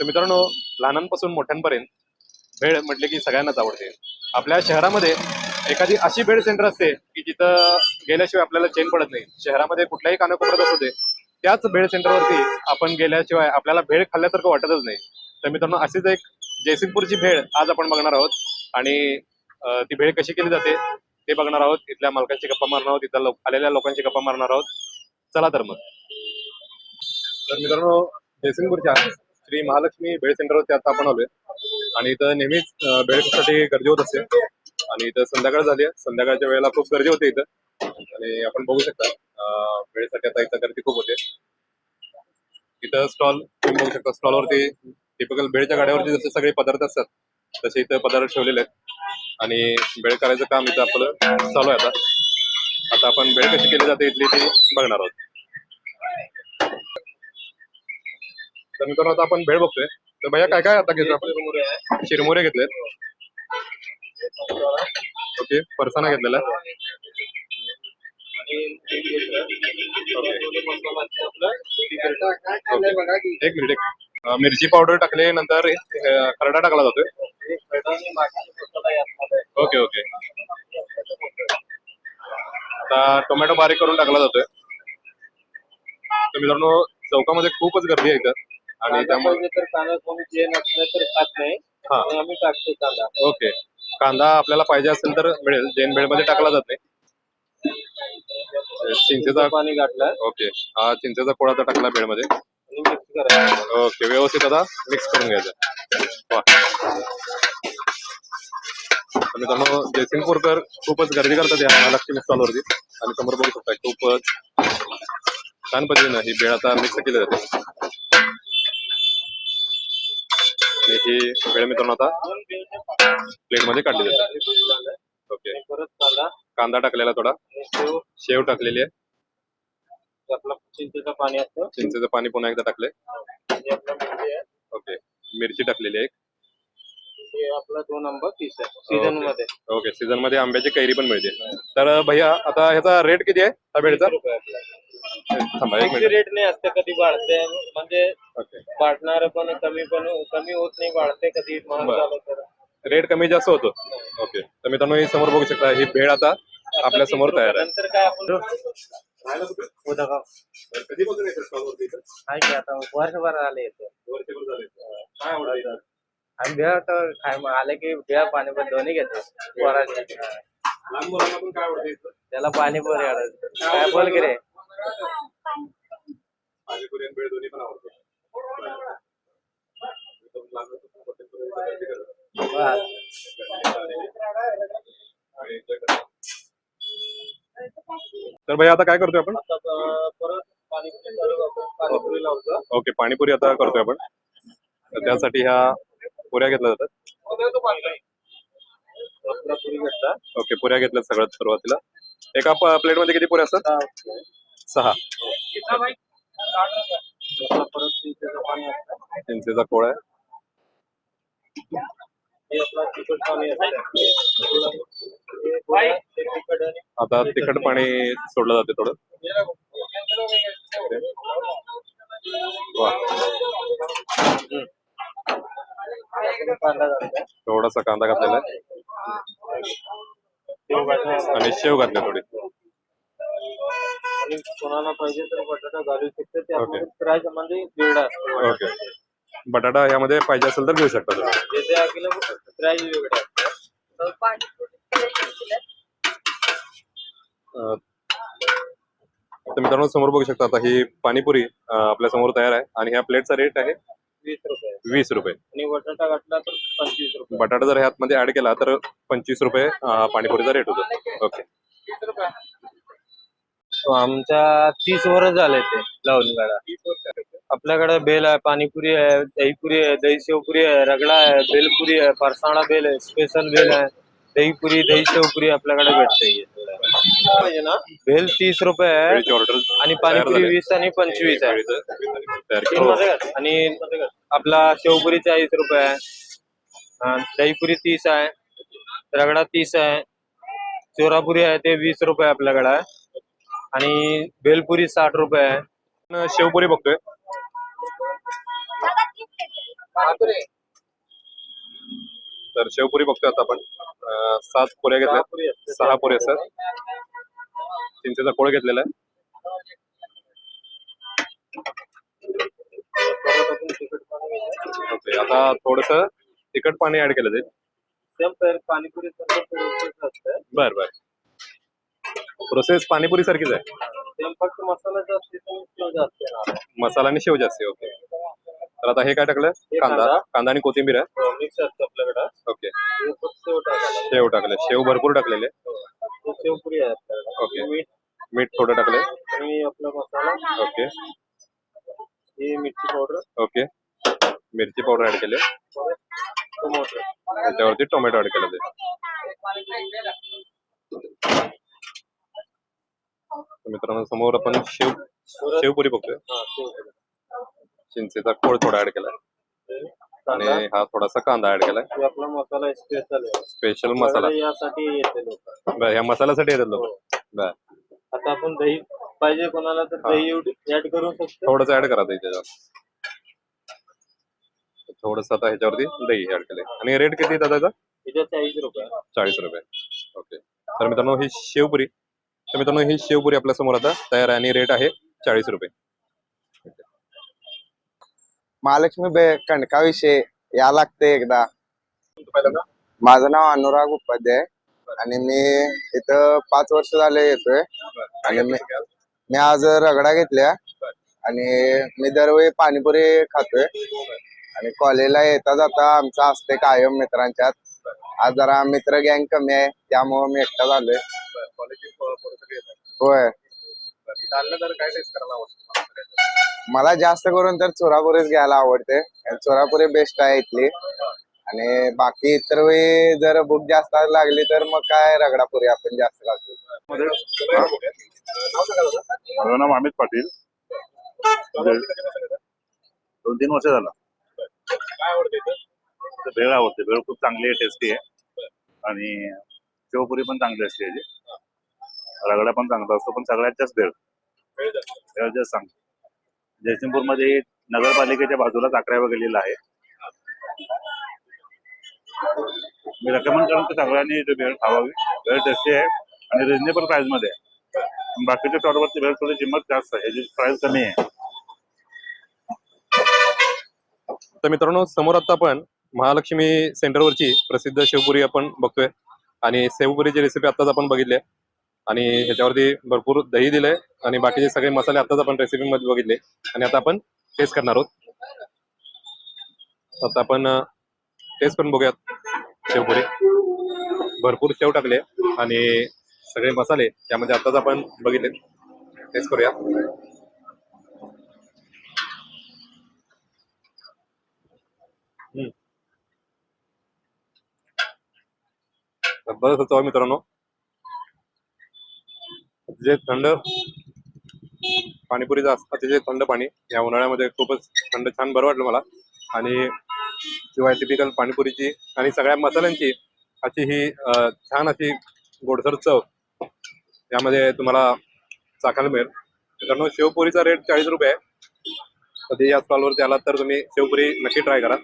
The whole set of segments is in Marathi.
तर मित्रांनो लहानांपासून मोठ्यांपर्यंत भेळ म्हटले की सगळ्यांनाच आवडते. आपल्या शहरामध्ये एखादी अशी भेळ सेंटर असते की जिथं गेल्याशिवाय आपल्याला चेन पडत नाही. शहरामध्ये कुठल्याही कानाकोपऱ्यात असू दे त्याच भेळ सेंटरवरती आपण गेल्याशिवाय आपल्याला भेळ खाल्ल्यासारखं वाटतच नाही. तर मित्रांनो अशीच एक जयसिंगपूरची भेळ आज आपण बघणार आहोत आणि ती भेळ कशी केली जाते ते बघणार आहोत. इथल्या मालकांची गप्पा मारणार आहोत इथल्या लोक- आलेल्या लोकांची गप्पा मारणार आहोत. चला तर मग. तर मित्रांनो जयसिंगपूरच्या श्री महालक्ष्मी भेळ सेंटरवरती आता आपण आलोय. आणि इथं नेहमीच भेळसाठी गर्दी होत असते. आणि इथं संध्याकाळ झाली आहे. संध्याकाळच्या वेळेला खूप गर्दी होते इथं. आणि आपण बघू शकता भेळसाठी आता इथं गर्दी खूप होते. इथं स्टॉल तुम्ही बघू शकता स्टॉलवरती टिपिकल भेळच्या गाड्यावरती जसे सगळे पदार्थ असतात तसे इथं पदार्थ ठेवलेले आहेत. आणि भेळ करायचं काम इथं आपलं चालू आहे आता. आता आपण भेळ कशी केली जाते इथली ती बघणार आहोत. तर मित्रांनो आता आपण भेळ बघतोय. तर भैया काय काय आता घेतो आपण? चिरमुरे. घेतलेत. ओके फरसाना घेतलेला. एक मिनिट. एक मिरची पावडर टाकले नंतर खरडा टाकला जातोय. Okay okay. आता टोमॅटो बारीक करून टाकला जातोय. तर मित्रांनो चौकामध्ये खूपच गर्दी आहे इथं. आणि त्यामुळे तर कांदा कोणी जे नसलं तर खात नाही. हा. आणि आम्ही टाकतो कांदा. ओके. कांदा आपल्याला पाहिजे असेल तर मिळेल. जैन भेळमध्ये टाकला जात नाही चिंचेचा पाणी घातलं ओके. हा चिंचेचा कोळा तर टाकला भेळमध्ये आणि मिक्स करायचं. ओके. व्यवस्थित आता मिक्स करून घ्यायचं. वा. तर मित्रांनो जयसिंगपूरकर खूपच गर्दी करतात या महालक्ष्मी स्टॉलवरती. आणि समोर बघू शकता खूपच छान पद्धतीनं ही भेळ आता मिक्स केली जाते. आणि ही भेळ मित्रांनो आता प्लेटमध्ये काढली जाते. ओके. कांदा टाकलेला थोडा. शेव टाकलेली आहे. चिंचेचं पाणी असतं चिंचेचं पाणी पुन्हा एकदा टाकले. ओके. मिरची टाकलेली आहे एक. हे आपला दोन नंबर पीस आहे सीझनमध्ये ओके. सीझनमध्ये आंब्याची कैरी पण मिळते. तर भैया आता ह्याचा रेट किती आहे? हा थांबा एक फिक्स मिनिट. रेट नाही असते कधी वाढते. म्हणजे ओके. वाढणार पण कमी पण कमी होत नाही वाढते कधी. महाग बरं. झालं तर. रेट कमी जास्त होतो. ओके. तर मित्रांनो ही समोर बघू शकता ही भेळ आता आपल्यासमोर तयार आहे. नंतर काय आपण? आहे की आता वर्षभर आले इथं? भेळ तर खाय आले की भेळ पाणीपुरी दोन्ही घेतो. पोराचे. पण? त्याला पाणीपुरी आवडत. काय बोल की रे पाणीपुरी आणि भेळ दोन्ही पण आवडतं. एकदम लहान मुलं पण हॉटेलमध्ये जायला गर्दी करतात. आणि enjoy करतात. तर भैया आता काय करतोय आपण? ओके पाणीपुरी आता करतोय आपण. तर त्यासाठी ह्या पुऱ्या घेतल्या जातात. घेतला. ओके पुऱ्या घेतल्यात सगळ्यात सुरुवातीला. एका प्लेटमध्ये किती पुऱ्या असतात? सहा. चिंचेचं कोळ आहे. हे आपला आता तिखट पाणी सोडलं जाते थोडं. थोडासा कांदा घातलेला आहे. शेव घालतो आणि शेव घातले थोडी. आणि कोणाला पाहिजे तर बटाटा घालू शकतो ते Okay. आपण प्राइस वेगळा असतो ओके. बटाटा यामध्ये पाहिजे असेल तर घेऊ शकता तुम्ही. प्राइस वेगळा असतो अं, तर मित्रांनो समोर बघू शकता आता ही पाणीपुरी आपल्यासमोर तयार आहे. आणि ह्या प्लेटचा रेट आहे वीस रुपये. वीस रुपये. आणि बटाटा घातला तर पंचवीस रुपये. बटाटा जर ह्यात मध्ये ऍड केला तर पंचवीस रुपये पाणीपुरीचा रेट होतो. ओके आमच्या तीस वर्ष झाले ते लावून गाडा. आपल्याकडे बेल आहे पाणीपुरी आहे दहीपुरी आहे दही शेवपुरी आहे रगडा आहे बेलपुरी आहे फरसाणा बेल आहे स्पेशल बेल आहे. दहीपुरी दही शेवपुरी आपल्याकडे भेटते. ना? बेल तीस रुपये आहे आणि पाणीपुरी वीस आणि पंचवीस आहे. तयार तीन केली. मध्ये घाल. आणि आपला शेवपुरी चाळीस रुपये आहे. दहीपुरी तीस आहे. रगडा तीस आहे. चोरापुरी आहे ते वीस रुपये आपल्याकडे आहे. आणि भेलपुरी साठ रुपये आहे. शेवपुरी बघतोय. तर शेवपुरी बघतोय आता आपण. अं, सात पुऱ्या घेतल्या सहा पुऱ्या असतात चिंचेचा कोळ घेतलेला आहे. ओके आता थोडस तिखट पाणी ऍड केलं जाईल. सेम पाणीपुरी असतं. बर बर. प्रोसेस पाणीपुरी सारखीच आहे. फक्त मसाला आणि शेव जास्त ओके. तर आता हे काय टाकलं? कांदा. कांदा. आणि कोथिंबीर आहे. मिक्स असतं आपल्याकडं. ओके. शेव टाकले. शेव भरपूर टाकलेले. हे. शेवपुरी आहे आपल्याकडं ओके. मीठ. मीठ थोडं टाकले आणि आपला मसाला. ओके. ही मिरची पावडर. ओके. मिरची पावडर ऍड केले टोमॅटो. त्याच्यावरती टोमॅटो ऍड केले ते तर मित्रांनो समोर आपण शेव शेवपुरी बघतोय. हा, शेवपुरी. चिंचेचा खोळ थोडा ऍड केलाय. आणि हा थोडासा कांदा ऍड केलाय. हे आपला मसाला स्पेशल आहे. स्पेशल मसाला. यासाठी येते लोक. बर ह्या मसाल्यासाठी येतात लोक. बर. आता आपण दही पाहिजे कोणाला तर हा. दही ऍड करू शकतो. थोडस ऍड करा त्याच्यात थोडस आता ह्याच्यावरती दही ऍड केलंय. आणि रेट किती येतात त्याचा त्याच्यात चाळीस रुपये. चाळीस रुपये. ओके. तर मित्रांनो ही शेवपुरी. तर मित्रांनो ही शेवपुरी आपल्यासमोर आता तयार आहे आणि रेट आहे चाळीस रुपये. महालक्ष्मी बे कणकाविषयी या लागते एकदा. माझं नाव अनुराग उपाध्याय आणि मी इथं पाच वर्ष झाले येतोय. आणि मी मी आज रगडा घेतल्या. आणि मी दरवेळी पाणीपुरी खातोय. आणि कॉलेजला येता जाता आमचं असते कायम मित्रांच्यात. आज जरा मित्र गँग कमी आहे त्यामुळं मी एकटा झालोय. होय. मला जास्त करून तर चोरापुरीच घ्यायला आवडते. चोरापुरी बेस्ट आहे इथली. आणि बाकी इतर वेळी जर भूक जास्त लागली तर मग काय रगडापुरी आपण जास्त खातो माझं नाव अमित पाटील. दोन तीन वर्ष झालं. तर भेळ आवडते. भेळ खूप चांगली आहे टेस्टी आहे. आणि शेवपुरी पण चांगली असते रगडा पण चांगला असतो पण सगळ्यात जास्त भेळ. सांग. जयसिंगपूरमध्ये नगरपालिकेच्या बाजूला चाकऱ्या गेलेला आहे. मी रेकमेंड करेन की सगळ्यांनी इथे भेळ खावावी. भेळ टेस्टी आहे आणि रिजनेबल प्राइसमध्ये आहे. बाकीच्या स्टॉलवरती भेळ थोडी किंमत जास्त आहे. याची प्राइस कमी आहे. तर मित्रांनो समोर आता आपण महालक्ष्मी सेंटरवरची प्रसिद्ध शेवपुरी आपण बघतोय. आणि शेवपुरीची रेसिपी आताच आपण बघितली आहे. आणि ह्याच्यावरती भरपूर दही दिलंय आणि बाकीचे सगळे मसाले आताच आपण रेसिपी मध्ये बघितले. आणि आता आपण टेस्ट करणार आहोत. आता आपण टेस्ट करून बघूयात. शेवपुरी. भरपूर शेव टाकले आणि सगळे मसाले त्यामध्ये आताच आपण बघितले. टेस्ट करूया जबरदस्त होतो मित्रांनो. जे थंड पाणीपुरीचं असतं अतिशय थंड पाणी. या उन्हाळ्यामध्ये खूपच थंड छान बरं वाटलं मला. आणि शिवाय टिपिकल पाणीपुरीची आणि सगळ्या मसाल्यांची अशी ही छान अशी गोडसर चव यामध्ये तुम्हाला चाखायला मिळेल. मित्रांनो शेवपुरीचा रेट चाळीस रुपये आहे. कधी या स्टॉलवरती आलात तर तुम्ही शेवपुरी नक्की ट्राय करा.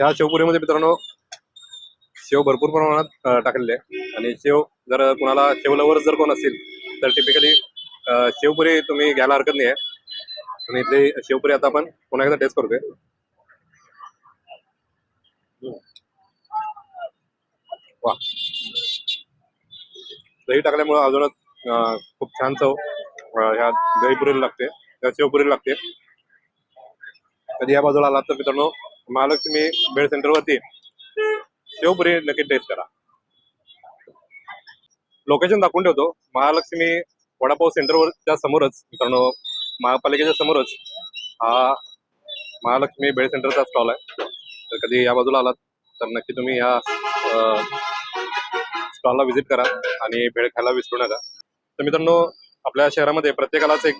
या शेवपुरीमध्ये मित्रांनो शेव भरपूर प्रमाणात टाकलेले आहे आणि शेव जर कुणाला शेव लवर जर कोण असतील तर टिपिकली शेवपुरी तुम्ही घ्यायला हरकत नाही आहे. आणि इथली शेवपुरी आता आपण पुन्हा एकदा टेस्ट करतोय. वा. दही टाकल्यामुळं अजूनच खूप छान चव ह्या दहीपुरीला लागते. त्या शेवपुरीला लागते. कधी या बाजूला आलात तर मित्रांनो महालक्ष्मी भेळ सेंटरवरती शेवपुरी नक्की टेस्ट करा. लोकेशन दाखवून ठेवतो. महालक्ष्मी वडापाव सेंटरवरच्या समोरच मित्रांनो महापालिकेच्या समोरच हा महालक्ष्मी भेळ सेंटरचा स्टॉल आहे. तर कधी या बाजूला आलात तर नक्की तुम्ही या स्टॉलला व्हिजिट करा आणि भेळ खायला विसरू नका. तर मित्रांनो आपल्या शहरामध्ये प्रत्येकालाच एक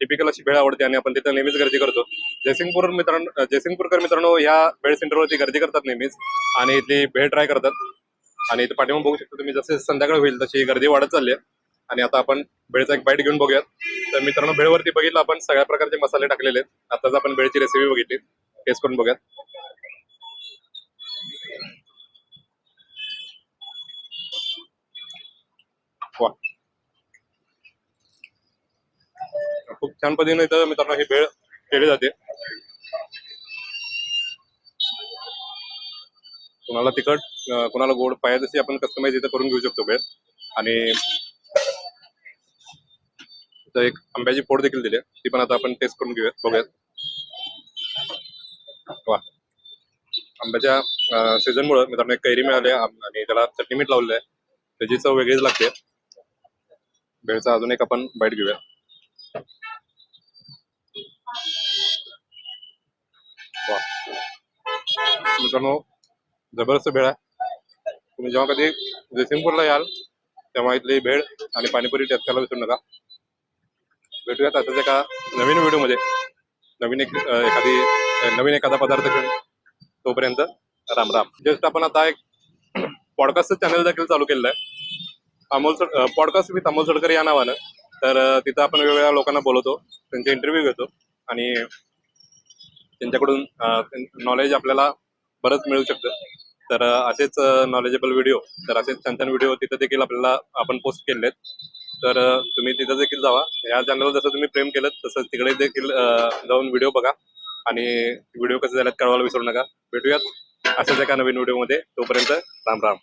टिपिकल अशी भेळ आवडते आणि आपण तिथे नेहमीच गर्दी करतो. जयसिंगपूर मित्रांनो जयसिंगपूरकर मित्रांनो या भेळ सेंटरवरती गर्दी करतात नेहमीच आणि इथली भेळ ट्राय करतात. आणि इथे पाठिंबा बघू शकतो तुम्ही जसे संध्याकाळ होईल तशी गर्दी वाढत चालली आहे. आणि आता आपण भेळचा एक बाईट घेऊन बघूयात. तर मित्रांनो भेळवरती बघितलं आपण सगळ्या प्रकारचे मसाले टाकलेले आहेत. आताच आपण भेळची रेसिपी बघितली. टेस्ट करून बघूयात. वा खूप छान पद्धतीने इथं मित्रांनो ही भेळ केली जाते. कुणाला तिखट कोणाला कुणाला गोड पाहिजे तशी आपण कस्टमाइज इथं करून घेऊ शकतो भेळ. आणि इथं एक आंब्याची फोड देखील दिली ती पण आता आपण टेस्ट करून घेऊयात बघूयात. वा. आंब्याच्या सीझन मुळे मित्रांनो एक कैरी मिळाली आणि त्याला चटणी मीठ लावलेलं आहे. त्याची चव वेगळीच लागते. भेळचा अजून एक आपण बाईट घेऊया. मित्रांनो जबरदस्त भेळ आहे. तुम्ही जेव्हा कधी जयसिंगपूरला याल तेव्हा इथली भेळ आणि पाणीपुरी टेस्ट करायला विसरू नका. भेटूयात आताच एका नवीन व्हिडिओमध्ये. नवीन एक एखादी नवीन एखादा पदार्थ घेऊन तोपर्यंत राम राम. जस्ट आपण आता एक पॉडकास्टचं चॅनल देखील चालू केलेलं आहे. अमोल पॉडकास्ट विथ अमोल सडकर या नावानं. तर तिथं आपण वेगवेगळ्या लोकांना बोलवतो त्यांचे इंटरव्ह्यू घेतो आणि त्यांच्याकडून नॉलेज आपल्याला परत मिळू शकतं. तर असेच नॉलेजेबल व्हिडिओ तर असेच छान छान व्हिडिओ तिथं देखील आपल्याला आपण पोस्ट केलेत. तर तुम्ही तिथं देखील जावा. या चॅनलवर जसं तुम्ही प्रेम केलं तसं तिकडे देखील जाऊन व्हिडिओ बघा. आणि व्हिडिओ कसे झालेत कळवायला विसरू नका. भेटूयात अशाच एका नवीन व्हिडिओमध्ये तोपर्यंत राम राम.